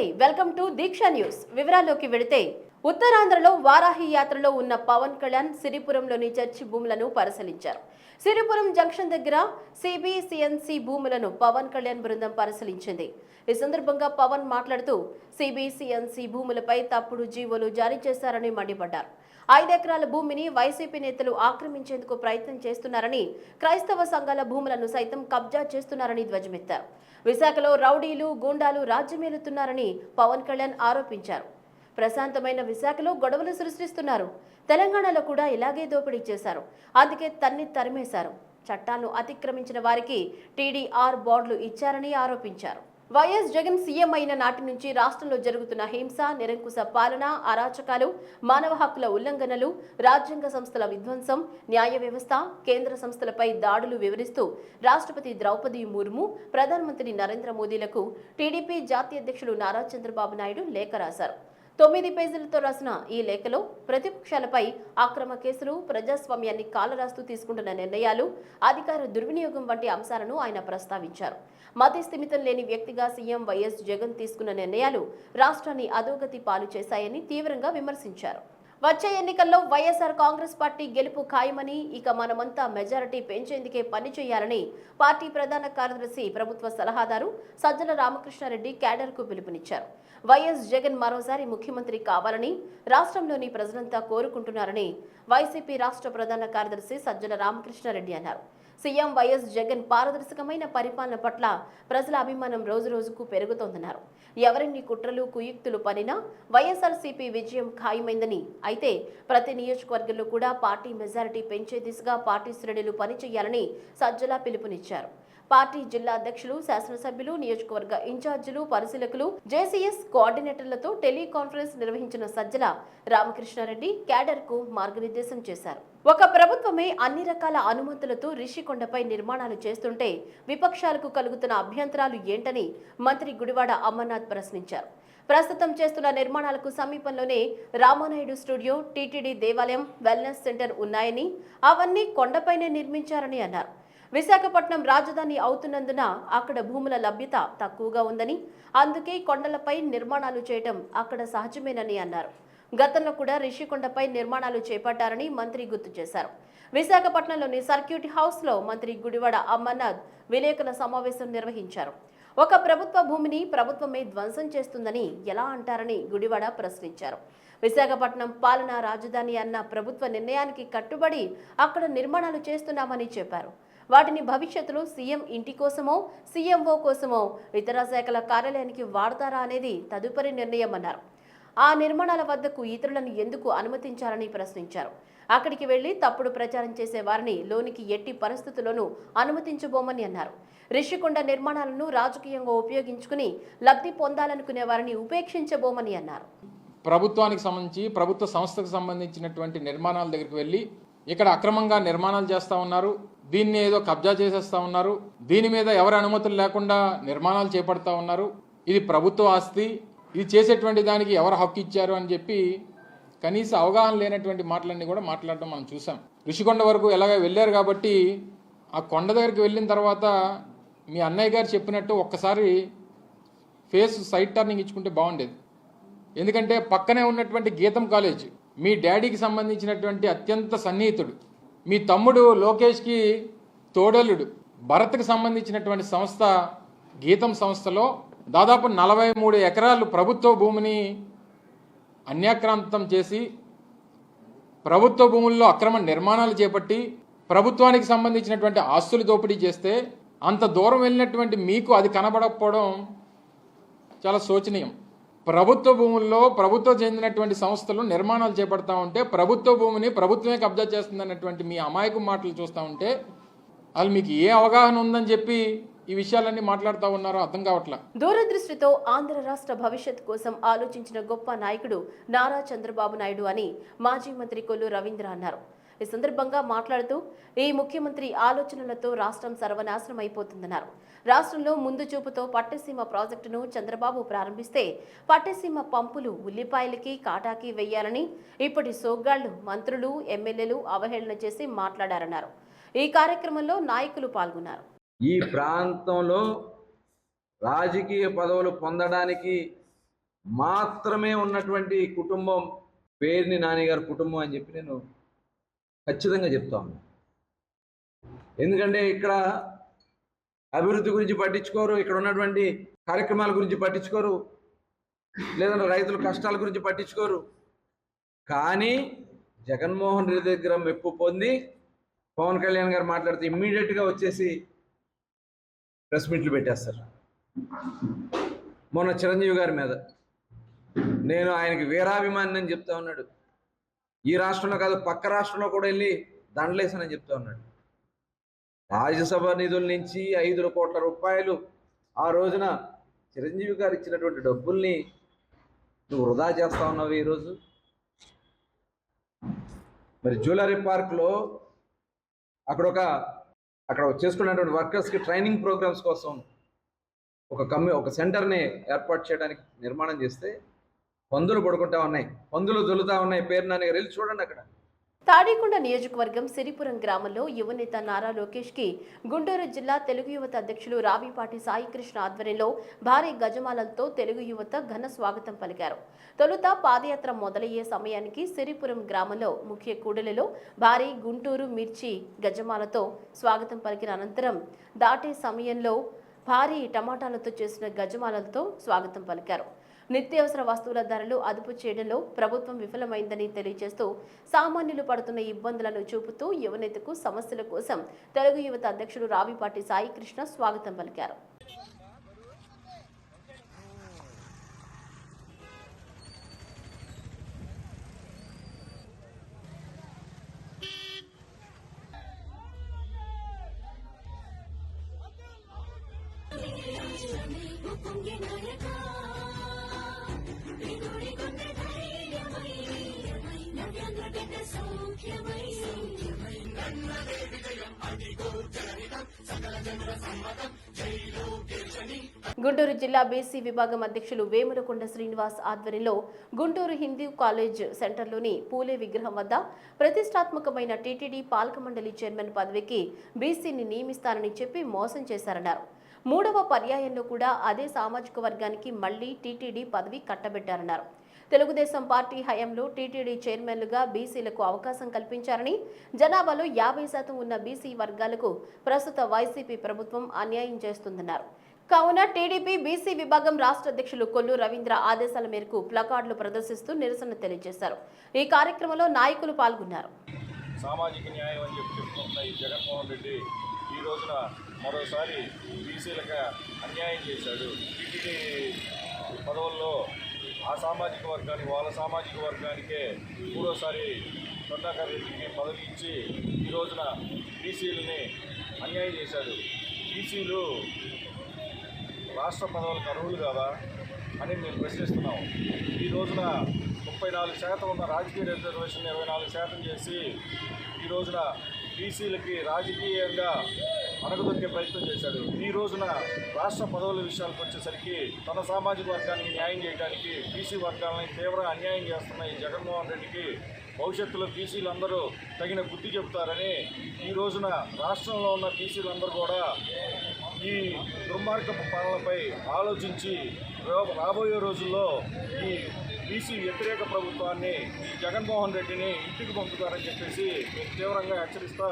నమస్తే welcome to Deeksha news. వివరాల్లోకి వెళితే ఉత్తరాంధ్రలో వారాహి యాత్రలో ఉన్న పవన్ కళ్యాణ్ సిరిపురంలోని చర్చి భూములను పరిశీలించారు. సిరిపురం జంక్షన్ దగ్గర సిబిసిఎన్సి భూములను పవన్ కళ్యాణ్ బృందం పరిశీలించింది. ఈ సందర్భంగా పవన్ మాట్లాడుతూ సిబిసిఎన్సి భూములపై తప్పుడు జీవోలు జారీ చేశారని మండిపడ్డారు. ఐదెకరాల భూమిని వైసీపీ నేతలు ఆక్రమించేందుకు ప్రయత్నం చేస్తున్నారని క్రైస్తవ సంఘాల భూములను సైతం కబ్జా చేస్తున్నారని ధ్వజమెత్తారు. విశాఖలో రౌడీలు గూండాలు రాజ్యమేలుతున్నారని పవన్ కళ్యాణ్ ఆరోపించారు. ప్రశాంతమైన విశాఖలో గొడవలు సృష్టిస్తున్నారు. తెలంగాణలో కూడా ఇలాగే దోపిడీ చేశారు. అందుకే తన్ని తరిమేశారు. చట్టాలను అతిక్రమించిన వారికి టీడీఆర్ బోర్డులు ఇచ్చారని ఆరోపించారు. వైఎస్ జగన్ సీఎం అయిన నాటి నుంచి రాష్ట్రంలో జరుగుతున్న హింస నిరంకుశ పాలన అరాచకాలు మానవ హక్కుల ఉల్లంఘనలు రాజ్యాంగ సంస్థల విధ్వంసం న్యాయ వ్యవస్థ కేంద్ర సంస్థలపై దాడులు వివరిస్తూ రాష్ట్రపతి ద్రౌపది ముర్ము ప్రధానమంత్రి నరేంద్ర మోదీలకు టీడీపీ జాతీయ అధ్యక్షులు నారా చంద్రబాబు నాయుడు లేఖ రాశారు. తొమ్మిది పేజీలతో రాసిన ఈ లేఖలో ప్రతిపక్షాలపై అక్రమ కేసులు ప్రజాస్వామ్యాన్ని కాలరాస్తూ తీసుకుంటున్న నిర్ణయాలు అధికార దుర్వినియోగం వంటి అంశాలను ఆయన ప్రస్తావించారు. మతి స్థిమితం లేని వ్యక్తిగా సీఎం వైఎస్ జగన్ తీసుకున్న నిర్ణయాలు రాష్ట్రాన్ని అధోగతి పాలు చేశాయని తీవ్రంగా విమర్శించారు. వచ్చే ఎన్నికల్లో వైఎస్ఆర్ కాంగ్రెస్ పార్టీ గెలుపు ఖాయమని ఇక మనమంతా మెజారిటీ పెంచేందుకే పని చేయాలని పార్టీ ప్రధాన కార్యదర్శి ప్రభుత్వ సలహాదారు సజ్జల రామకృష్ణారెడ్డి క్యాడర్కు పిలుపునిచ్చారు. వైఎస్ జగన్ మరోసారి ముఖ్యమంత్రి కావాలని రాష్ట్రంలోని ప్రజలంతా కోరుకుంటున్నారని వైసీపీ రాష్ట్ర ప్రధాన కార్యదర్శి సజ్జల రామకృష్ణారెడ్డి అన్నారు. సీఎం వైఎస్ జగన్ పారదర్శకమైన పరిపాలన పట్ల ప్రజల అభిమానం రోజు రోజుకు పెరుగుతోందన్నారు. ఎవరిన్ని కుట్రలు కుయుక్తులు పనినా వైఎస్ఆర్సీపీ విజయం ఖాయమైందని అయితే ప్రతి నియోజకవర్గంలో కూడా పార్టీ మెజారిటీ పెంచే దిశగా పార్టీ శ్రేణులు పనిచేయాలని సజ్జల పిలుపునిచ్చారు. పార్టీ జిల్లా అధ్యక్షులు శాసనసభ్యులు నియోజకవర్గ ఇన్ఛార్జీలు పరిశీలకులు జేసీఎస్ కోఆర్డినేటర్లతో టెలికాన్ఫరెన్స్ నిర్వహించిన సజ్జల రామకృష్ణారెడ్డి క్యాడర్కు మార్గనిర్దేశం చేశారు. ఒక ప్రభుత్వమే అన్ని రకాల అనుమతులతో రిషికొండపై నిర్మాణాలు చేస్తుంటే విపక్షాలకు కలుగుతున్న అభ్యంతరాలు ఏంటని మంత్రి గుడివాడ అమర్నాథ్ ప్రశ్నించారు. ప్రస్తుతం చేస్తున్న నిర్మాణాలకు సమీపంలోనే రామానాయుడు స్టూడియో టీటీడీ దేవాలయం వెల్నెస్ సెంటర్ ఉన్నాయని అవన్నీ కొండపైనే నిర్మించారని అన్నారు. విశాఖపట్నం రాజధాని అవుతున్నందున అక్కడ భూముల లభ్యత తక్కువగా ఉందని అందుకే కొండలపై నిర్మాణాలు చేయటం అక్కడ సహజమేనని అన్నారు. గతంలో కూడా రిషికొండపై నిర్మాణాలు చేపట్టారని మంత్రి గుర్తు చేశారు. విశాఖపట్నంలోని సర్క్యూట్ హౌస్లో మంత్రి గుడివాడ అమర్నాథ్ విలేకరుల సమావేశం నిర్వహించారు. ఒక ప్రభుత్వ భూమిని ప్రభుత్వమే ధ్వంసం చేస్తుందని ఎలా అంటారని గుడివాడ ప్రశ్నించారు. విశాఖపట్నం పాలనా రాజధాని అన్న ప్రభుత్వ నిర్ణయానికి కట్టుబడి అక్కడ నిర్మాణాలు చేస్తున్నామని చెప్పారు. వాటిని భవిష్యత్తులో సీఎం ఇంటి కోసమో సీఎంఓ కోసమో ఇతర శాఖల కార్యాలయానికి వాడతారా అనేది తదుపరి నిర్ణయం అన్నారు. ఆ నిర్మాణాల వద్దకు ఇతరులను ఎందుకు అనుమతించాలని ప్రశ్నించారు. అక్కడికి వెళ్ళి తప్పుడు ప్రచారం చేసే వారిని లోనికి ఎట్టి పరిస్థితుల్లోనూ అనుమతించబోమని అన్నారు. రిషికొండ నిర్మాణాలను రాజకీయంగా ఉపయోగించుకుని లబ్ధి పొందాలనుకునే వారిని ఉపేక్షించబోమని అన్నారు. ప్రభుత్వానికి సంబంధించి ప్రభుత్వ సంస్థకు సంబంధించినటువంటి నిర్మాణాల దగ్గరికి వెళ్ళి ఇక్కడ అక్రమంగా నిర్మాణాలు చేస్తూ ఉన్నారు. దీన్ని ఏదో కబ్జా చేసేస్తా ఉన్నారు. దీని మీద ఎవరి అనుమతులు లేకుండా నిర్మాణాలు చేపడతా ఉన్నారు. ఇది ప్రభుత్వ ఆస్తి. ఇది చేసేటువంటి దానికి ఎవరు హక్కు ఇచ్చారు అని చెప్పి కనీస అవగాహన లేనటువంటి మాటలన్నీ కూడా మాట్లాడడం మనం చూసాం ఋషికొండ వరకు ఎలాగ వెళ్ళారు కాబట్టి ఆ కొండ దగ్గరికి వెళ్ళిన తర్వాత మీ అన్నయ్య గారు చెప్పినట్టు ఒక్కసారి ఫేస్ సైడ్ టర్నింగ్ ఇచ్చుకుంటే బాగుండేది. ఎందుకంటే పక్కనే ఉన్నటువంటి గీతం కాలేజ్ మీ డాడీకి సంబంధించినటువంటి అత్యంత సన్నిహితుడు. మీ తమ్ముడు లోకేష్కి తోడలుడు భరత్కి సంబంధించినటువంటి సంస్థ గీతం సంస్థలో దాదాపు నలభై మూడు ఎకరాలు ప్రభుత్వ భూమిని అన్యాక్రాంతం చేసి ప్రభుత్వ భూముల్లో అక్రమ నిర్మాణాలు చేపట్టి ప్రభుత్వానికి సంబంధించినటువంటి ఆస్తులు దోపిడీ చేస్తే అంత దూరం వెళ్ళినటువంటి మీకు అది కనబడకపోవడం చాలా శోచనీయం. ప్రభుత్వ భూముల్లో ప్రభుత్వం చెందినటువంటి సంస్థలు నిర్మాణాలు చేపడతా ఉంటే ప్రభుత్వ భూమిని ప్రభుత్వమే కబ్జా చేస్తుందన్నటువంటి మీ అమాయకు మాటలు చూస్తూ ఉంటే వాళ్ళు మీకు ఏ అవగాహన ఉందని చెప్పి ఈ విషయాలన్నీ మాట్లాడుతూ ఉన్నారో అర్థం కావట్లా? దూరదృష్టితో ఆంధ్ర రాష్ట్ర భవిష్యత్ కోసం ఆలోచించిన గొప్ప నాయకుడు నారా చంద్రబాబు నాయుడు అని మాజీ మంత్రి కొల్లు రవీంద్ర అన్నారు. ఈ సందర్భంగా మాట్లాడుతూ ఈ ముఖ్యమంత్రి ఆలోచనలతో రాష్ట్రం సర్వనాశనం అయిపోతుందన్నారు రాష్ట్రంలో ముందు చూపుతో పట్టసీమ ప్రాజెక్టును చంద్రబాబు ప్రారంభిస్తే పట్టసీమ పంపులు ఉల్లిపాయలకి కాటాకి వెయ్యాలని ఇప్పటి సోగ్గాళ్ళు మంత్రులు ఎమ్మెల్యేలు అవహేళన చేసి మాట్లాడారన్నారు. ఈ కార్యక్రమంలో నాయకులు పాల్గొన్నారు. ఈ ప్రాంతంలో రాజకీయ పదవులు పొందడానికి మాత్రమే ఉన్నటువంటి కుటుంబం పేరుని నాన్నగారి కుటుంబం అని చెప్పి నేను ఖచ్చితంగా చెప్తా ఎందుకంటే ఇక్కడ అభివృద్ధి గురించి పట్టించుకోరు ఇక్కడ ఉన్నటువంటి కార్యక్రమాల గురించి పట్టించుకోరు లేదంటే రైతుల కష్టాల గురించి పట్టించుకోరు. కానీ జగన్మోహన్ రెడ్డి దగ్గర మెప్పు పొంది పవన్ కళ్యాణ్ గారు మాట్లాడితే ఇమ్మీడియట్గా వచ్చేసి ప్రెస్ మీట్లు పెట్టేస్తారు. మొన్న చిరంజీవి గారి మీద. నేను ఆయనకి వీరాభిమాని అని చెప్తా ఉన్నాడు. ఈ రాష్ట్రంలో కాదు పక్క రాష్ట్రంలో కూడా వెళ్ళి దండలేసానని చెప్తా ఉన్నాడు. రాజ్యసభ నిధుల నుంచి ఐదు కోట్ల రూపాయలు ఆ రోజున చిరంజీవి గారు ఇచ్చినటువంటి డబ్బుల్ని నువ్వు వృధా చేస్తా ఉన్నావు ఈరోజు? మరి జ్యువెలరీ పార్క్లో అక్కడ ఒక అక్కడ చేసుకున్నటువంటి వర్కర్స్కి ట్రైనింగ్ ప్రోగ్రామ్స్ కోసం ఒక కమ్మి ఒక సెంటర్ని ఏర్పాటు చేయడానికి నిర్మాణం చేస్తే పందులు పడుకుంటా ఉన్నాయి పందులు దొలుతా ఉన్నాయి పేరు నాని వెళ్ళి చూడండి అక్కడ. తాడికొండ నియోజకవర్గం సిరిపురం గ్రామంలో యువనేత నారా లోకేష్కి గుంటూరు జిల్లా తెలుగు యువత అధ్యక్షులు రావిపాటి సాయికృష్ణ ఆధ్వర్యంలో భారీ గజమాలతో తెలుగు యువత ఘన స్వాగతం పలికారు. తొలుత పాదయాత్ర మొదలయ్యే సమయానికి సిరిపురం గ్రామంలో ముఖ్య కూడలిలో భారీ గుంటూరు మిర్చి గజమాలతో స్వాగతం పలికిన అనంతరం దాటే సమయంలో భారీ టమాటాలతో చేసిన గజమాలతో స్వాగతం పలికారు. నిత్యావసర వస్తువుల ధరలు అదుపు చేయడంలో ప్రభుత్వం విఫలమైందని తెలియజేస్తూ సామాన్యులు పడుతున్న ఇబ్బందులను చూపుతూ యువనేతకు సమస్యల కోసం తెలుగు యువత అధ్యక్షుడు రావిపాటి సాయికృష్ణ స్వాగతం పలికారు. గుంటూరు జిల్లా బీసీ విభాగం అధ్యక్షులు వేములకొండ శ్రీనివాస్ ఆధ్వర్యంలో గుంటూరు హిందూ కాలేజ్ సెంటర్లోని పూలే విగ్రహం వద్ద ప్రతిష్టాత్మకమైన టీటీడీ పాలక మండలి చైర్మన్ పదవికి బీసీని నియమిస్తానని చెప్పి మోసం చేశారన్నారు. మూడవ పర్యాయంలో కూడా అదే సామాజిక వర్గానికి మళ్ళీ టీటీడీ పదవి కట్టబెట్టారన్నారు. తెలుగుదేశం పార్టీ హయాంలో టీటీడీ చైర్మన్లుగా బీసీలకు అవకాశం కల్పించారని జనాభాలో యాభై శాతం ఉన్న బీసీ వర్గాలకు ప్రస్తుత వైసీపీ ప్రభుత్వం అన్యాయం చేస్తుందన్నారు. కావున టీడీపీ బీసీ విభాగం రాష్ట్ర అధ్యక్షులు కొల్లు రవీంద్ర ఆదేశాల మేరకు ప్లకార్డులు ప్రదర్శిస్తూ నిరసన తెలియజేశారు. ఈ కార్యక్రమంలో నాయకులు పాల్గొన్నారు. సామాజిక న్యాయం అని చెప్పి చెప్తున్న ఈ జగన్మోహన్ రెడ్డి ఈ రోజున మరోసారి బీసీలకు అన్యాయం చేశాడు. టీటీడీ పదవుల్లో ఆ సామాజిక వర్గానికి వాళ్ళ సామాజిక వర్గానికే మూడోసారి కొండాకర్ రెడ్డికి పదవి ఇచ్చి ఈ రోజున బీసీలని అన్యాయం చేశాడు. బీసీలు రాష్ట్ర పదవులకు అర్హులు కదా అని మేము ప్రశ్నిస్తున్నాం. ఈ రోజున ముప్పై నాలుగు శాతం ఉన్న రాజకీయ రిజర్వేషన్ ఇరవై నాలుగు శాతం చేసి ఈ రోజున బీసీలకి రాజకీయంగా అణగదొక్కే ప్రయత్నం చేశాడు. ఈ రోజున రాష్ట్ర పదవుల విషయాలకు వచ్చేసరికి తన సామాజిక వర్గానికి న్యాయం చేయడానికి బీసీ వర్గాలని తీవ్ర అన్యాయం చేస్తున్న ఈ జగన్మోహన్ రెడ్డికి భవిష్యత్తులో బీసీలందరూ తగిన బుద్ధి చెబుతారని ఈ రోజున రాష్ట్రంలో ఉన్న బీసీలందరూ కూడా ఈ దుర్మార్గపు పనులపై ఆలోచించి రాబోయే రోజుల్లో ఈ బీసీ వ్యతిరేక ప్రభుత్వాన్ని ఈ జగన్మోహన్ రెడ్డిని ఇంటికి పంపుతారని చెప్పేసి మేము తీవ్రంగా హెచ్చరిస్తా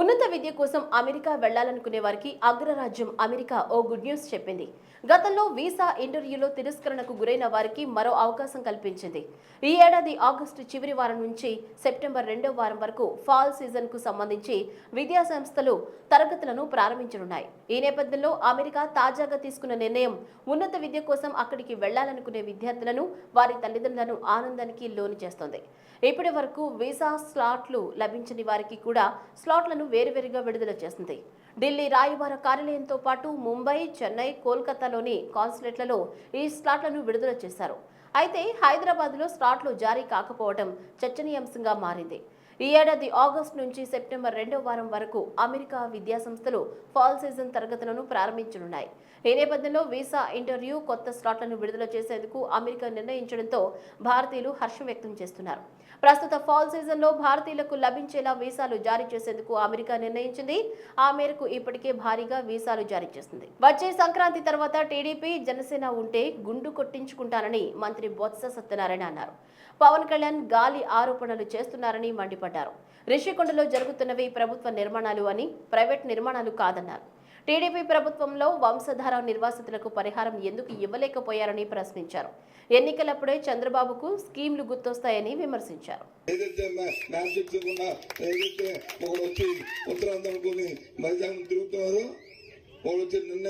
ఉన్నత విద్య కోసం అమెరికా వెళ్ళాలనుకునే వారికి అగ్రరాజ్యం అమెరికా ఓ గుడ్ న్యూస్ చెప్పింది. గతంలో వీసా ఇంటర్వ్యూలో తిరస్కరణకు గురైన వారికి మరో అవకాశం కల్పించింది. ఈ ఏడాది ఆగస్టు చివరి వారం నుంచి సెప్టెంబర్ రెండో వారం వరకు ఫాల్ సీజన్కు సంబంధించి విద్యా సంస్థలు తరగతులను ప్రారంభించనున్నాయి. ఈ నేపథ్యంలో అమెరికా తాజాగా తీసుకున్న నిర్ణయం ఉన్నత విద్య కోసం అక్కడికి వెళ్ళాలనుకునే విద్యార్థులను వారి తల్లిదండ్రులను ఆనందానికి లోను చేస్తోంది. ఇప్పటి వరకు వీసా స్లాట్లు లభించని వారికి కూడా స్లాట్లను వేరువేరుగా విడుదల చేస్తుంది. ఢిల్లీ రాయబార కార్యాలయంతో పాటు ముంబై చెన్నై కోల్కతాలోని కాన్సులేట్లలో ఈ స్లాట్లను విడుదల చేశారు. అయితే హైదరాబాద్లో స్లాట్లు జారీ కాకపోవడం చర్చనీయాంశంగా మారింది. ఈ ఏడాది ఆగస్టు నుంచి సెప్టెంబర్ రెండో వారం వరకు అమెరికా విద్యాసంస్థలు ఫాల్ సీజన్ తరగతులను ప్రారంభించనున్నాయి. ఈ నేపథ్యంలో వీసా ఇంటర్వ్యూ కొత్త స్లాట్లను విడుదల చేసేందుకు అమెరికా నిర్ణయించడంతో భారతీయులు హర్షం వ్యక్తం చేస్తున్నారు. ప్రస్తుత ఫాల్ సీజన్లో భారతీయులకు లభించేలా వీసాలు జారీ చేసేందుకు అమెరికా నిర్ణయించింది. ఆ మేరకు ఇప్పటికే భారీగా వీసాలు జారీ చేసింది. వచ్చే సంక్రాంతి తర్వాత టీడీపీ జనసేన ఉంటే గుండు కొట్టించుకుంటానని మంత్రి బొత్స సత్యనారాయణ అన్నారు. పవన్ కళ్యాణ్ గాలి ఆరోపణలు చేస్తున్నారని మండిపడ్డారు. రిషికొండలో జరుగుతున్నవి ప్రభుత్వ నిర్మాణాలు అని ప్రైవేట్ నిర్మాణాలు కాదన్నారు. టీడీపీ ప్రభుత్వంలో వంశధార నిర్వాసితులకు పరిహారం ఎందుకు ఇవ్వలేకపోయారని ప్రశ్నించారు. ఎన్నికలప్పుడే చంద్రబాబుకు స్కీమ్లు గుర్తొస్తాయని విమర్శించారు. వాడు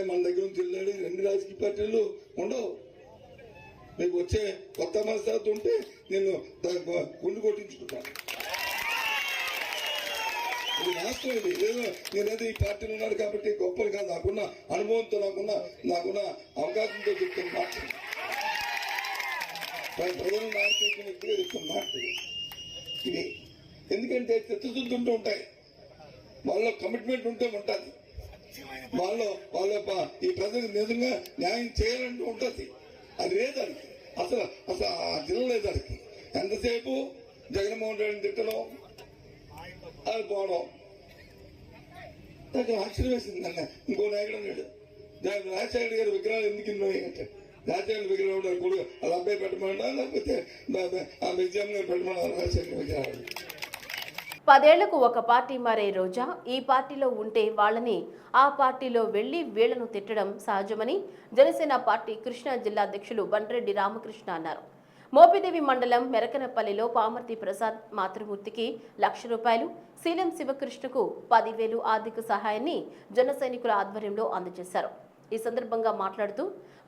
మన దగ్గర నుంచి వెళ్ళాడు రెండు రాజకీయ పార్టీలు ఉండవు. మీకు వచ్చే కొత్త మనస్తత్వం ఉంటే నేను గుండు కొట్టించుకుంటాను. ఇది వాస్తవం ఇది ఏదో నేనేదో ఈ పార్టీలో ఉన్నాడు కాబట్టి గొప్పలు కాదు. నాకున్న అనుభవంతో నాకున్న నాకున్న అవకాశంతో చెప్తున్న మాట ప్రజలు నాయకులు వ్యక్తిగా చెప్తున్న మాట ఇది. ఎందుకంటే చిత్తశుద్ధుంటూ ఉంటాయి. వాళ్ళ కమిట్మెంట్ ఉంటే ఉంటుంది. వాళ్ళ వాళ్ళ ఈ ప్రజలకు నిజంగా న్యాయం చేయాలంటూ ఉంటుంది. అది లేదు దానికి అసలు అసలు ఆ జిల్లా లేదు దానికి ఎంతసేపు జగన్మోహన్ రెడ్డిని తిట్టడం? అది పోవడం. నాకు ఆశ్చర్యం వేసింది అన్న ఇంకో నాయకుడు అన్నాడు దాని రాజశేఖర గారి విగ్రహాలు ఎందుకు ఇన్నాయి అంటే. రాజశేఖర విగ్రహం ఉంటారు కొడుకు వాళ్ళ అబ్బాయి పెట్టమన్నా లేకపోతే ఆ విజయం గారు పెట్టమన్నా రాజశేఖర విగ్రహాలు. పదేళ్ళకు ఒక పార్టీ మారే రోజా ఈ పార్టీలో ఉంటే వాళ్ళని ఆ పార్టీలో వెళ్ళి వీళ్ళను తిట్టడం సహజమని జనసేన పార్టీ కృష్ణా జిల్లా అధ్యక్షులు బండ్రెడ్డి రామకృష్ణ అన్నారు. మోపిదేవి మండలం మెరకనపల్లిలో పామర్తి ప్రసాద్ మాతృమూర్తికి లక్ష రూపాయలు శీలం శివకృష్ణకు పదివేలు ఆర్థిక సహాయాన్ని జన సైనికుల ఆధ్వర్యంలో అందజేశారు. ఈ సందర్భంగా మాట్లాడుతూ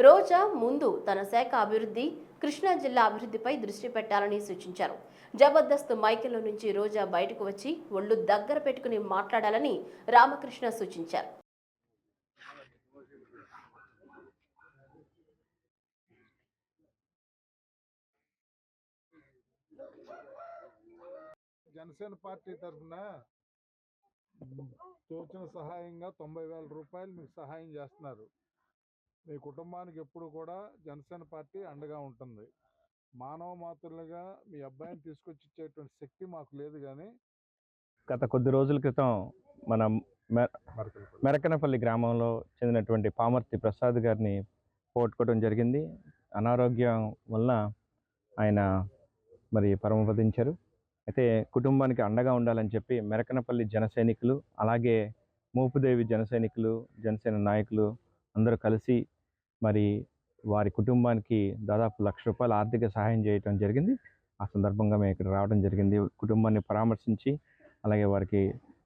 రోజా ముందు తన శాఖ అభివృద్ధి కృష్ణా జిల్లా అభివృద్ధిపై దృష్టి పెట్టాలని సూచించారు. జబర్దస్త్ మైకెల్లో నుంచి రోజా బయటకు వచ్చి ఒళ్ళు దగ్గర పెట్టుకుని మాట్లాడాలని రామకృష్ణ సూచించారు. జనసేన పార్టీ తరఫున తోచిన సహాయంగా తొంభై వేల రూపాయలు మీకు సహాయం చేస్తున్నారు. మీ కుటుంబానికి ఎప్పుడు కూడా జనసేన పార్టీ అండగా ఉంటుంది. మానవ మాతృలుగా మీ అబ్బాయిని తీసుకొచ్చి ఇచ్చేటువంటి శక్తి మాకు లేదు కానీ గత కొద్ది రోజుల క్రితం మన మెరకనపల్లి గ్రామంలో చెందినటువంటి పామర్తి ప్రసాద్ గారిని పోగొట్టుకోవడం జరిగింది. అనారోగ్యం వలన ఆయన మరి పరమపదించారు. అయితే కుటుంబానికి అండగా ఉండాలని చెప్పి మెరకనపల్లి జన సైనికులు అలాగే మోపుదేవి జన సైనికులు జనసేన నాయకులు అందరూ కలిసి మరి వారి కుటుంబానికి దాదాపు లక్ష రూపాయల ఆర్థిక సహాయం చేయటం జరిగింది. ఆ సందర్భంగా మేము ఇక్కడ రావడం జరిగింది. కుటుంబాన్ని పరామర్శించి అలాగే వారికి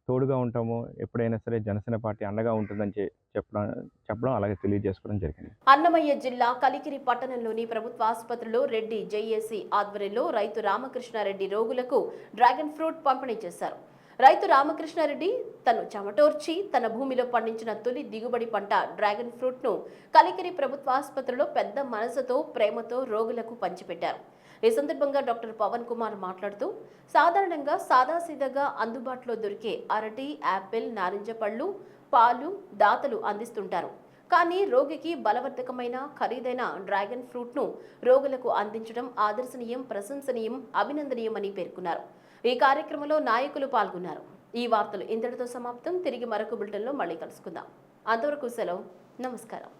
తోడుగా ఉంటాము. ఎప్పుడైనా సరే జనసేన పార్టీ అండగా ఉంటుందని చెప్పడం చెప్పడం అలాగే తెలియజేసుకోవడం జరిగింది. అన్నమయ్య జిల్లా కలికిరి పట్టణంలోని ప్రభుత్వ ఆసుపత్రిలో రెడ్డి జేఏసీ ఆధ్వర్యంలో రైతు రామకృష్ణారెడ్డి రోగులకు డ్రాగన్ ఫ్రూట్ పంపిణీ చేశారు. రైతు రామకృష్ణారెడ్డి తను చెమటోర్చి తన భూమిలో పండించిన తొలి దిగుబడి పంట డ్రాగన్ ఫ్రూట్ను కలికిరి ప్రభుత్వ ఆసుపత్రిలో పెద్ద మనసుతో ప్రేమతో రోగులకు పంచిపెట్టారు. ఈ సందర్భంగా డాక్టర్ పవన్ కుమార్ మాట్లాడుతూ సాధారణంగా సాదాసీదాగా అందుబాటులో దొరికే అరటి యాపిల్ నారింజ పళ్ళు పాలు దాతలు అందిస్తుంటారు. కానీ రోగికి బలవర్ధకమైన ఖరీదైన డ్రాగన్ ఫ్రూట్ను రోగులకు అందించడం ఆదర్శనీయం ప్రశంసనీయం అభినందనీయమని పేర్కొన్నారు. ఈ కార్యక్రమంలో నాయకులు పాల్గొన్నారు. ఈ వార్తలు ఇంతటితో సమాప్తం. తిరిగి మరొక బులెటిన్లో మళ్ళీ కలుసుకుందాం. అంతవరకు సెలవు. నమస్కారం.